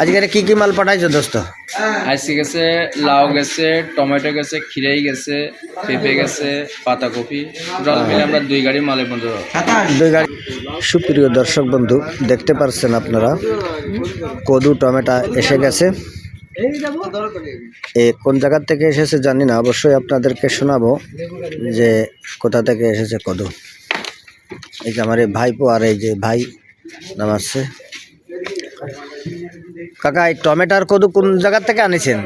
আজকে কি কি মাল পাঠাইছো দোস্ত? আইসি গেছে লাউ গেছে টমেটো গেছে খিরাই গেছে পেঁপে গেছে পাতাকপি টোটাল মিলে আমরা দুই গাড়ি মালের মধ্যে দুই গাড়ি। সুপ্রিয় দর্শক বন্ধু দেখতে পাচ্ছেন আপনারা কদু টমেটো এসে গেছে। এ কোন জায়গা থেকে এসেছে জানি না অবশ্যই আপনাদেরকে শোনাবো যে কোথা থেকে এসেছে কদু। এই যে আমার এই ভাইপো আর এই যে ভাই নামাচ্ছে কাকা এই টমেটো আর কদু কোন জায়গা থেকে আনিছেন?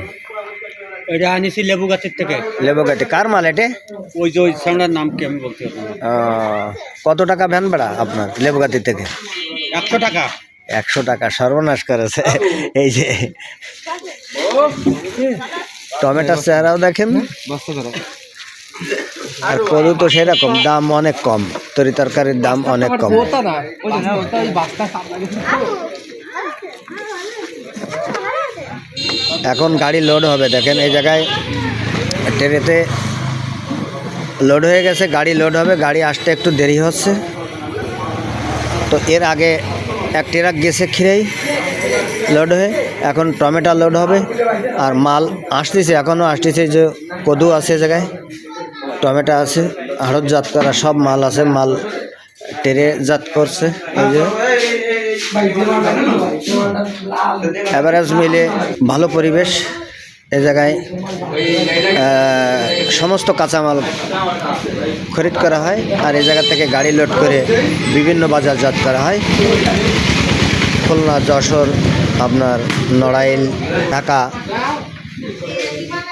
এটা আনিছি লেবু গাছের থেকে। লেবুগাটি কার মাল এটে? ওই যে ওই সামনের নাম কি আমি বলতে পারব না। আহ, কত টাকা ভ্যান ভাড়া আপনার লেবুগাতি থেকে? একশো টাকা। একশো টাকা সর্বনাশ করেছে। এই যে। টমেটোর চেহারাও দেখেন। আর কদু তো সেরকম দাম অনেক কম। তরি তরকারির দাম অনেক কম। এখন গাড়ি লোড হবে। দেখেন, এই জায়গায় ট্রেনেতে লোড হয়ে গেছে, গাড়ি লোড হবে। গাড়ি আসতে একটু দেরি হচ্ছে। তো এর আগে এক ট্রাক গেছে খিরেই লোড হয়ে। এখন টমেটো লোড হবে। আর মাল আসতেছে, এখনও আসতেছে যে কদু আছে জায়গায়, টমেটো আছে আড়ত জাত করা সব মাল আছে। মাল টেরে জাত করছে। এই যে অ্যাভারেজ মিলে ভালো পরিবেশ এ জায়গায় সমস্ত কাঁচামাল খরিদ করা হয় আর এই জায়গা থেকে গাড়ি লোড করে বিভিন্ন বাজারজাত করা হয়। খুলনা, যশোর, আপনার নড়াইল, ঢাকা,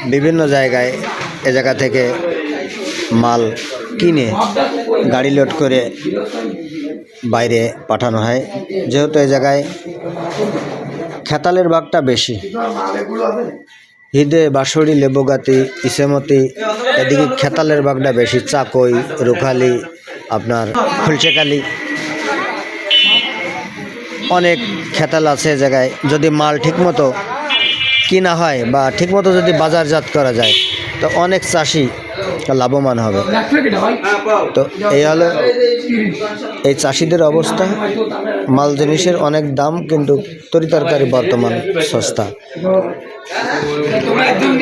বিভিন্ন জায়গায় এ জায়গা থেকে মাল কিনে গাড়ি লোড করে বাইরে পাঠানো হয়। যেহেতু এই জায়গায় খেতালের বাগটা বেশি। হৃদে বাঁশড়ি লেবুগাতি, ইসেমতি, এদিকে খেতালের বাগটা বেশি। চাকই, রুখালি, আপনার ফুলচেকালি। অনেক খেতাল আছে জায়গায়। যদি মাল ঠিকমতো কিনা হয় বা ঠিকমতো যদি বাজারজাত করা যায়, তো অনেক চাষি লাভবান হবে। তো এই হলো এই চাষিদের অবস্থা। মাল জিনিসের অনেক দাম কিন্তু তরি তরকারি বর্তমান সস্তা।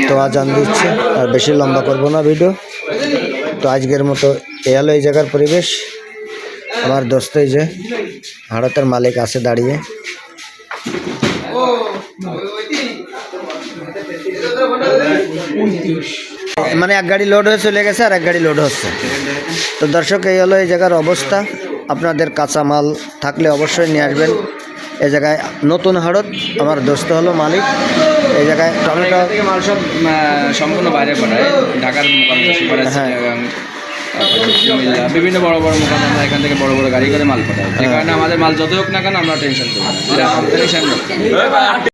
তো আজ আন দিচ্ছে, আর বেশি লম্বা করব না ভিডিও। তো আজকের মতো এ হলো এই জায়গার পরিবেশ। আমার দোস্ত এই যে ভারতের মালিক আছে দাঁড়িয়ে। মানে এক গাড়ি লোড হয়ে চলে গেছে আর এক গাড়ি লোড হচ্ছে। তো দর্শক এই হলো এই জায়গার অবস্থা। আপনাদের কাঁচা মাল থাকলে অবশ্যই নিয়ে আসবেন। এই জায়গায় নতুন হাড়ত আমার দোস্ত হলো মালিক। এই জায়গায় টমেটো মাল সব সম্পূর্ণ বাইরে পাঠায়। ঢাকার হ্যাঁ। বিভিন্ন বড় বড় মোকাম আমরা এখান থেকে বড় বড় গাড়ি করে মাল পাঠাই। যে কারণে আমাদের মাল যত হোক না কেন আমরা টেনশন করি টেনশন